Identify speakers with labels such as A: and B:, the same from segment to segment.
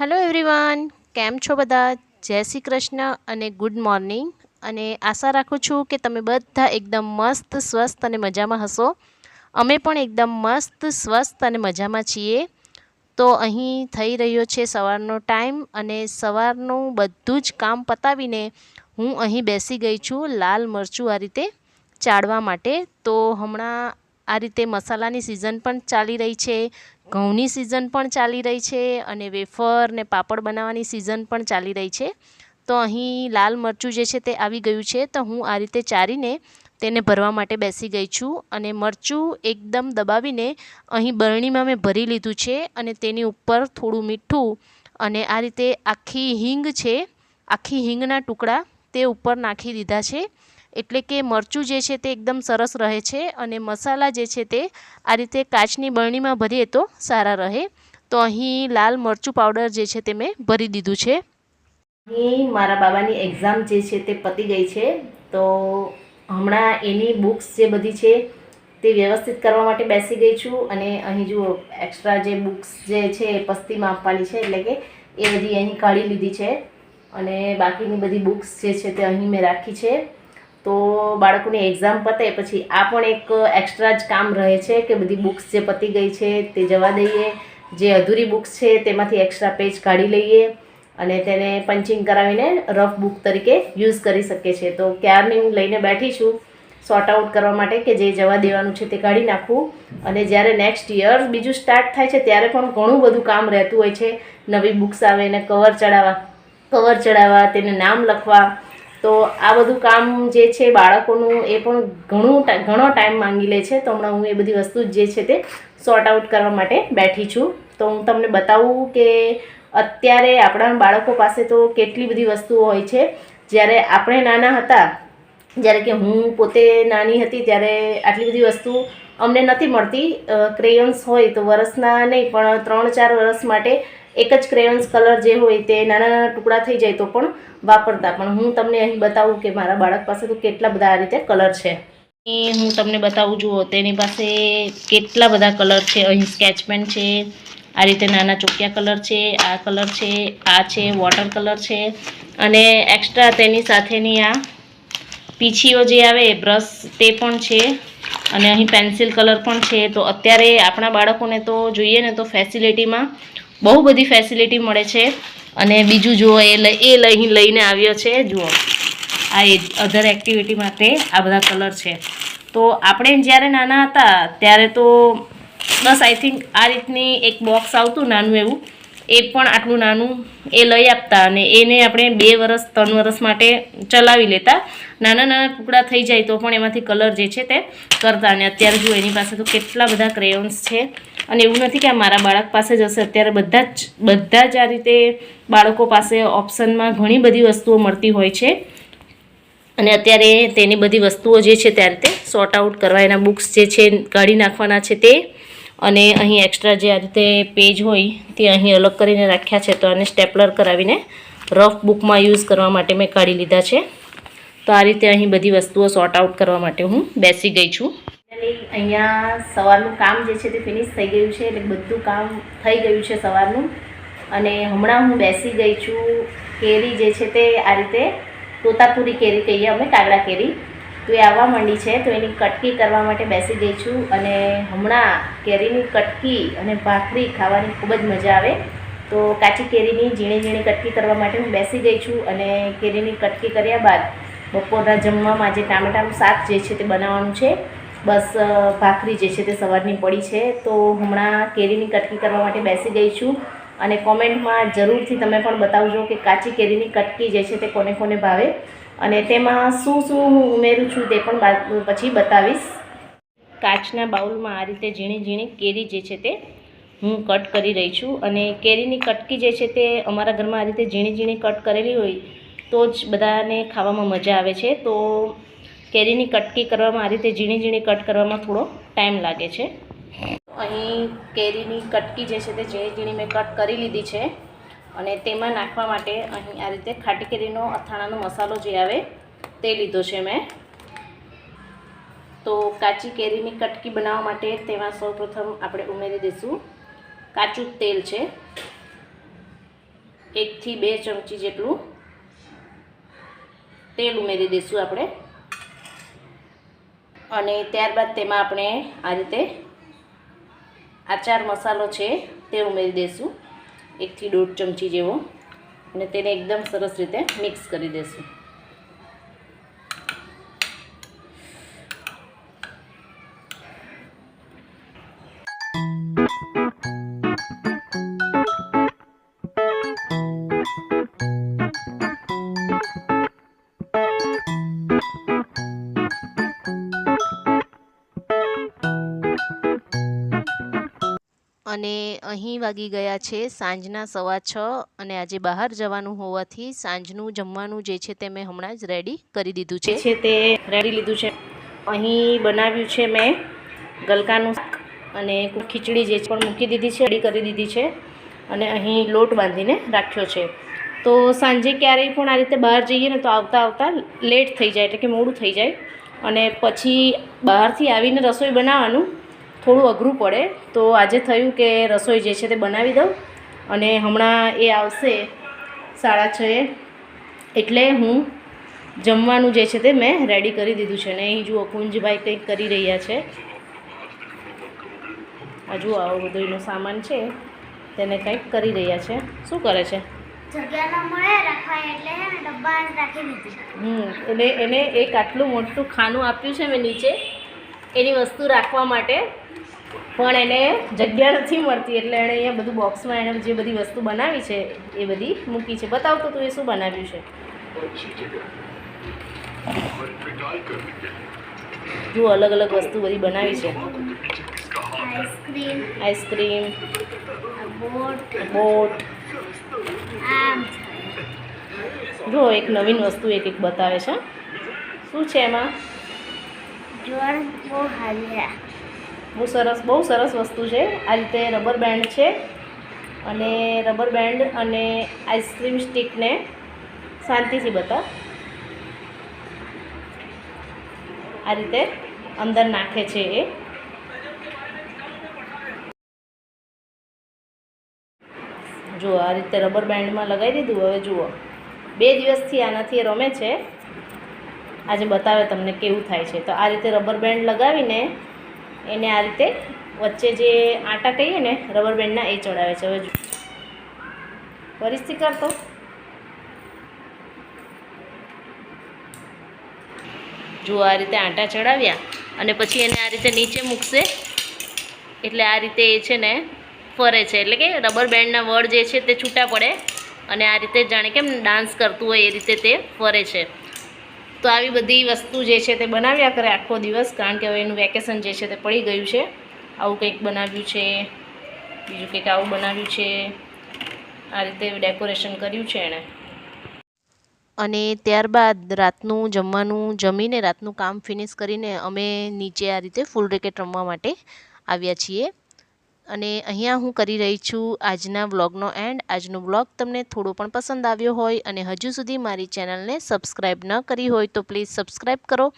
A: Hello everyone કેમ છો બધા? જય શ્રી કૃષ્ણ અને ગુડ મોર્નિંગ અને આશા રાખું છું કે તમે બધા એકદમ મસ્ત, સ્વસ્થ અને મજામાં હશો. અમે પણ એકદમ મસ્ત, સ્વસ્થ અને મજામાં છીએ. તો અહીં થઈ રહ્યો છે સવારનો ટાઈમ અને સવારનું બધું જ કામ પતાવીને હું અહીં બેસી ગઈ છું લાલ મરચું આ રીતે ચાળવા માટે. તો હમણાં આ રીતે મસાલાની સિઝન પણ ચાલી રહી છે. ઘઉંની સિઝન પણ ચાલી રહી છે અને વેફર ને પાપડ બનાવવાની સિઝન પણ ચાલી રહી છે. તો અહીં લાલ મરચું જે છે તે આવી ગયું છે, તો હું આ રીતે ચારીને તેને ભરવા માટે બેસી ગઈ છું અને મરચું એકદમ દબાવીને અહીં બરણીમાં મેં ભરી લીધું છે અને તેની ઉપર થોડું મીઠું અને આ રીતે આખી હિંગ છે, આખી હિંગના ટુકડા તે ઉપર નાખી દીધા છે. એટલે કે મરચું જે છે તે એકદમ સરસ રહે છે અને મસાલા જે છે તે આ રીતે કાચની બરણીમાં ભરીએ તો સારા રહે. તો અહીં લાલ મરચું પાવડર જે છે તે મેં ભરી દીધું છે. અહીં મારા બાબાની એક્ઝામ જે છે તે પતી ગઈ છે. તો હમણાં એની બુક્સ જે બધી છે તે વ્યવસ્થિત કરવા માટે બેસી ગઈ છું અને અહીં જુઓ એક્સ્ટ્રા જે બુક્સ જે છે પસ્તીમાં આપવાની છે એટલે કે એ બધી અહીં કાઢી લીધી છે. અને બાકીની બધી બુક્સ જે છે તે અહીં મેં રાખી છે. તો બાળકોની એક્ઝામ પતે પછી આ પણ એક એક્સ્ટ્રા જ કામ રહે છે કે બધી બુક્સ જે પતી ગઈ છે તે જવા દઈએ. જે અધૂરી બુક્સ છે તેમાંથી એક્સ્ટ્રા પેજ કાઢી લઈએ અને તેને પંચિંગ કરાવીને રફ બુક તરીકે યુઝ કરી શકીએ છીએ. તો ક્યારની હું લઈને બેઠી છું સોર્ટ આઉટ કરવા માટે કે જે જવા દેવાનું છે તે કાઢી નાખવું અને જ્યારે નેક્સ્ટ યર બીજું સ્ટાર્ટ થાય છે ત્યારે પણ ઘણું બધું કામ રહેતું હોય છે. નવી બુક્સ આવે એને કવર ચડાવવા કવર ચડાવવા, તેને નામ લખવા તો આ બધું કામ જે છે બાળકોનું એ પણ ઘણું ઘણો ટાઈમ માંગી લે છે. તો હમણાં હું એ બધી વસ્તુ જે છે તે સોર્ટ આઉટ કરવા માટે બેઠી છું. તો હું તમને બતાવું કે અત્યારે આપણા બાળકો પાસે તો કેટલી બધી વસ્તુઓ હોય છે. જ્યારે આપણે નાના હતા, જ્યારે કે હું પોતે નાની હતી, ત્યારે આટલી બધી વસ્તુ અમને નથી મળતી. ક્રેયોન્સ હોય તો વરસના નહીં, પણ ત્રણ ચાર વર્ષ માટે એક જ ક્રેયોન્સ કલર જે હોય તે નાના નાના ટુકડા થઈ જાય તો પણ વાપરતા. પણ હું તમને અહીં બતાવું કે મારા બાળક પાસે તો કેટલા બધા આ રીતે કલર છે. હું તમને બતાવું, જુઓ, તેની પાસે કેટલા બધા કલર છે. અહીં સ્કેચ પેન છે, આ રીતે નાના ચોકિયા કલર છે, આ કલર છે, આ છે વોટર કલર છે. અને એક્સ્ટ્રા તેની સાથેની આ પીછીઓ જે આવે બ્રશ તે પણ છે. અને અહીં પેન્સિલ કલર પણ છે. તો અત્યારે આપણા બાળકોને તો જોઈએ ને તો ફેસિલિટીમાં બહુ બધી ફેસિલિટી મળે છે. અને બીજું જુઓ એ એ લઈ, લઈને આવ્યો છે, જુઓ. આ એ અધર એક્ટિવિટી માટે આ બધા કલર છે. તો આપણે જ્યારે નાના હતા, ત્યારે તો બસ આઈ થિંક આ રીતની એક બોક્સ આવતું નાનું એવું. એ પણ આટલું નાનું એ લઈ આપતા અને એને આપણે બે વરસ, ત્રણ વરસ માટે ચલાવી લેતા. નાના નાના ટુકડા થઈ જાય તો પણ એમાંથી કલર જે છે તે કરતા. અને અત્યારે જો એની પાસે તો કેટલા બધા ક્રેયોન્સ છે. અને એવું નથી કે આ મારા બાળક પાસે જ હશે. અત્યારે બધા જ બધા જ આ રીતે બાળકો પાસે ઓપ્શનમાં ઘણી બધી વસ્તુઓ મળતી હોય છે. અને અત્યારે તેની બધી વસ્તુઓ જે છે તે આ રીતે સોર્ટ આઉટ કરવા, એના બુક્સ જે છે, કાઢી નાખવાના છે તે અને અહીં એક્સ્ટ્રા જે આ રીતે પેજ હોય, તે અહીં અલગ કરીને રાખ્યા છે, તો આને સ્ટેપલર કરાવીને રફ બુકમાં યુઝ કરવા માટે મેં કાઢી લીધા છે. તો આ રીતે અહીં બધી વસ્તુઓ સોર્ટ આઉટ કરવા માટે હું બેસી ગઈ છું. અહીંયા સવારનું કામ જે છે તે ફિનિશ થઈ ગયું છે, એટલે બધું કામ થઈ ગયું છે સવારનું. અને હમણાં હું બેસી ગઈ છું, કેરી જે છે તે આ રીતે તોતાપુરી કેરી કહીએ અમે, કાગડા કેરી. તો એ આવવા માંડી છે, તો એની કટકી કરવા માટે બેસી ગઈ છું અને હમણાં કેરીની કટકી અને ભાખરી ખાવાની ખૂબ જ મજા આવે. તો કાચી કેરીની ઝીણી ઝીણી કટકી કરવા માટે હું બેસી ગઈ છું અને કેરીની કટકી કર્યા બાદ બપોરના જમવામાં જે ટામેટાનું શાક જે છે તે બનાવવાનું છે. બસ ભાખરી જે છે તે સવારની પડી છે. તો હમણાં કેરીની કટકી કરવા માટે બેસી ગઈ છું અને કોમેન્ટમાં જરૂરથી તમે પણ બતાવજો કે કાચી કેરીની કટકી જે છે તે કોને કોને ભાવે. અને તેમાં શું શું હું ઉમેરું છું તે પણ પછી બતાવીશ. કાચના બાઉલમાં આ રીતે ઝીણી ઝીણી કેરી જે છે તે હું કટ કરી રહી છું અને કેરીની કટકી જે છે તે અમારા ઘરમાં આ રીતે ઝીણી ઝીણી કટ કરેલી હોય તો જ બધાને ખાવામાં મજા આવે છે. તો કેરીની કટકી કરવામાં આ રીતે ઝીણી ઝીણી કટ કરવામાં થોડો ટાઈમ લાગે છે. અહીં કેરીની કટકી જે છે તે ઝીણી ઝીણી મેં કટ કરી લીધી છે. અને તેમાં નાખવા માટે અહીં આ રીતે ખાટી કેરીનો અથાણાનો મસાલો જે આવે તે લીધો છે મેં. તો કાચી કેરીની કટકી બનાવવા માટે તેમાં સૌપ્રથમ આપણે ઉમેરી દઈશું. કાચું તેલ છે. એકથી બે ચમચી જેટલું તેલ ઉમેરી દઈશું આપણે. અને ત્યારબાદ તેમાં આપણે આ રીતે આચાર મસાલો છે તે ઉમેરી દઈશું. એકથી દોઢ ચમચી જેવો. અને તેને એકદમ સરસ રીતે મિક્સ કરી દઈશું અને અહીં વાગી ગયા છે સાંજના સવા છ અને આજે બહાર જવાનું હોવાથી સાંજનું જમવાનું જે છે તે મેં હમણાં જ રેડી કરી દીધું છે. તે રેડી લીધું છે. અહીં બનાવ્યું છે મેં ગલકાનું અને ખીચડી જે પણ મૂકી દીધી છે રેડી કરી દીધી છે અને અહીં લોટ બાંધીને રાખ્યો છે. તો સાંજે ક્યારેય પણ આ રીતે બહાર જઈએ ને તો આવતા આવતા લેટ થઈ જાય એટલે કે મોડું થઈ જાય. અને પછી બહારથી આવીને રસોઈ બનાવવાનું થોડું અઘરું પડે તો આજે થયું કે રસોઈ જે છે તે બનાવી દઉં અને હમણાં એ આવશે સાડા છએ એટલે હું જમવાનું જે છે તે મેં રેડી કરી દીધું છે અને અહીં જુઓ કુંજભાઈ કંઈક કરી રહ્યા છે. આ જુઓ આવો બધો એનો સામાન છે તેને કંઈક કરી રહ્યા છે. શું કરે છે?
B: ન ને
A: હમ એટલે એને એક આટલું મોટું ખાનું આપ્યું છે મેં નીચે એની વસ્તુ રાખવા માટે. પણ એને જગ્યા નથી મળતી એટલે એણે અહીંયા બધું બોક્સમાં એણે જે બધી વસ્તુ બનાવી છે એ બધી મૂકી છે. બતાવતો તું એ શું બનાવ્યું છે? જો અલગ અલગ વસ્તુ બધી બનાવી છે.
B: Ice cream.
A: Ice cream.
B: Boat.
A: જો એક નવીન વસ્તુ એક એક બતાવે છે. શું છે એમાં?
B: જોર બહુ હાલ્યા.
A: બહુ સરસ બહુ સરસ વસ્તુ છે. આ રીતે રબર બેન્ડ છે અને રબર બેન્ડ અને આઈસ્ક્રીમ સ્ટિકને શાંતિથી બતા આ રીતે અંદર નાખે છે એ. જુઓ આ રીતે રબર બેન્ડમાં લગાવી દીધું, હવે જુઓ. બે દિવસથી આનાથી રમે છે. આજે બતાવે તમને કેવું થાય છે. તો આ રીતે રબર બેન્ડ લગાવીને એને આ રીતે વચ્ચે જે આટા કહીએ ને રબર બેન્ડના એ ચડાવે છે. હવે ફરીથી કરતો. જો આ રીતે આટા ચડાવ્યા અને પછી એને આ રીતે નીચે મૂકશે. એટલે આ રીતે એ છે ને, ફરે છે. એટલે કે રબર બેન્ડના વડ જે છે તે છૂટા પડે અને આ રીતે જાણે કેમ ડાન્સ કરતું હોય એ રીતે તે ફરે છે. તો આવી બધી વસ્તુ જે છે તે બનાવ્યા કરે આખો દિવસ, કારણ કે હવે એનું વેકેશન જે છે તે પડી ગયું છે. આવું કંઈક બનાવ્યું છે, બીજું કંઈક આવું બનાવ્યું છે. આ રીતે ડેકોરેશન કર્યું છે એણે. અને ત્યારબાદ રાતનું જમવાનું જમીને રાતનું કામ ફિનિશ કરીને અમે નીચે આ રીતે ફૂલ રેકેટ રમવા માટે આવ્યા છીએ. અને અહીંયા હું કરી રહી છું આજના વ્લોગનો એન્ડ. આજનો વ્લોગ તમને થોડો પણ પસંદ આવ્યો હોય અને હજુ સુધી મારી ચેનલને સબસ્ક્રાઈબ ન કરી હોય તો પ્લીઝ સબસ્ક્રાઈબ કરો.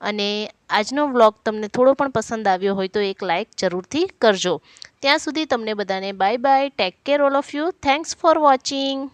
A: અને આજનો વ્લોગ તમને થોડો પણ પસંદ આવ્યો હોય તો એક લાઇક જરૂરથી કરજો. ત્યાં સુધી તમને બધાને bye bye, take care all of you. Thanks for watching.